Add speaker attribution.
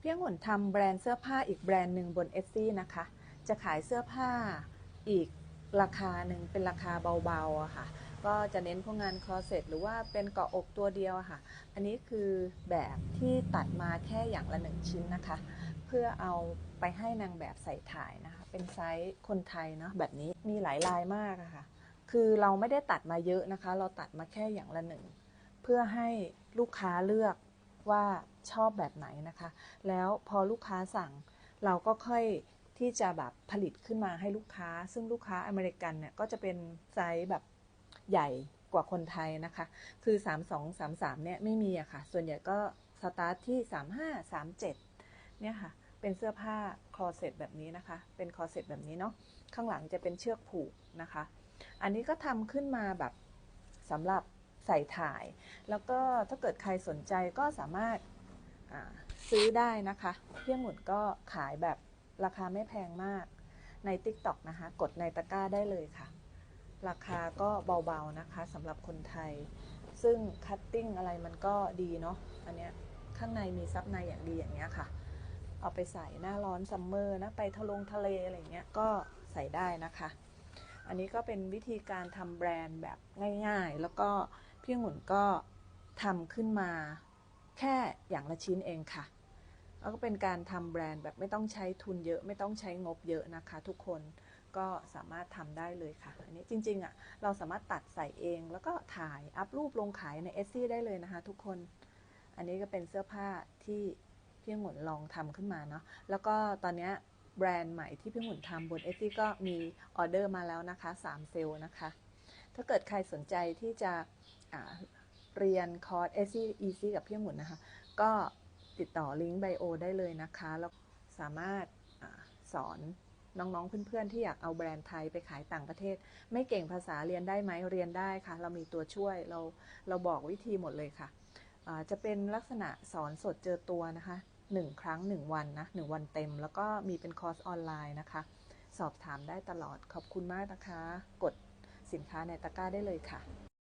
Speaker 1: เพี่องุ่นทำแบรนด์เสื้อผ้าอีกแบรนด์หนึ่งบน Etsy นะคะ จะขายเสื้อผ้าอีกราคาหนึ่งเป็นราคาเบาๆอะค่ะ ก็จะเน้นพวกงานคอเซ็ตหรือว่าเป็นเกาะอกตัวเดียวอะค่ะ อันนี้คือแบบที่ตัดมาแค่อย่างละหนึ่งชิ้นนะคะ เพื่อเอาไปให้นางแบบใส่ถ่ายนะคะ เป็นไซส์คนไทยเนาะแบบนี้มีหลายลายมากอะค่ะ คือเราไม่ได้ตัดมาเยอะนะคะ เราตัดมาแค่อย่างละหนึ่งเพื่อให้ลูกค้าเลือก ว่าชอบแบบไหนนะคะ แล้วพอลูกค้าสั่งเราก็ค่อยที่จะแบบผลิตขึ้นมาให้ลูกค้า ซึ่งลูกค้าอเมริกันเนี่ยก็จะเป็นไซส์แบบใหญ่กว่าคนไทยนะคะ คือ 32 33เนี่ยไม่มีอะค่ะ ส่วนใหญ่ก็สตาร์ทที่ 35 37เนี่ยค่ะ เป็นเสื้อผ้าคอเซ็ตแบบนี้นะคะ เป็นคอเซ็ตแบบนี้เนาะ ข้างหลังจะเป็นเชือกผูกนะคะ อันนี้ก็ทำขึ้นมาแบบสำหรับ ใส่ถ่าย แล้วก็ถ้าเกิดใครสนใจก็สามารถาซื้อได้นะคะเพี่ยงหมุนก็ขายแบบราคาไม่แพงมากใน TikTok นะคะ กดในตะกร้าได้เลยค่ะ ราคาก็เบาๆนะคะสำหรับคนไทย ซึ่งคัตติ้งอะไรมันก็ดีเนาะอันเนี้ยข้างในมีซับในอย่างดีอย่างเงี้ยค่ะ เอาไปใส่หน้าร้อนซัมเมอร์นะไปทะลงทะเลอะไรเงี้ยก็ใส่ได้นะคะ อันนี้ก็เป็นวิธีการทำแบรนด์แบบง่ายๆ แล้วก็ พี่องุ่นก็ทำขึ้นมาแค่อย่างละชิ้นเองค่ะ แล้วก็เป็นการทำแบรนด์แบบไม่ต้องใช้ทุนเยอะไม่ต้องใช้งบเยอะนะคะ ทุกคนก็สามารถทำได้เลยค่ะ อันนี้จริงๆอะเราสามารถตัดใส่เองแล้วก็ถ่ายอัพรูปลงขายใน Etsy ได้เลยนะคะ ทุกคน อันนี้ก็เป็นเสื้อผ้าที่พี่องุ่นลองทำขึ้นมาเนาะ แล้วก็ตอนนี้แบรนด์ใหม่ที่พี่หมุนทำบน Etsy ก็มีออเดอร์มาแล้วนะคะ3เซลล์นะคะ ถ้าเกิดใครสนใจที่จะเรียนคอร์ส Etsy Easy กับพี่หมุนนะคะ ก็ติดต่อลิงก์ไบโอได้เลยนะคะ แล้วสามารถอสอนน้อง ๆ เพื่อน ๆ ที่อยากเอาแบรนด์ไทยไปขายต่างประเทศ ไม่เก่งภาษาเรียนได้ไหมเรียนได้ค่ะ เรามีตัวช่วยเราเราบอกวิธีหมดเลยค่ะอ่าจะเป็นลักษณะสอนสดเจอตัวนะคะหนึ่งครั้งหนึ่งวันนะหนึ่งวันเต็ม แล้วก็มีเป็นคอร์สออนไลน์นะคะ สอบถามได้ตลอดขอบคุณมากนะคะ กด สินค้าในตะกร้าได้เลยค่ะ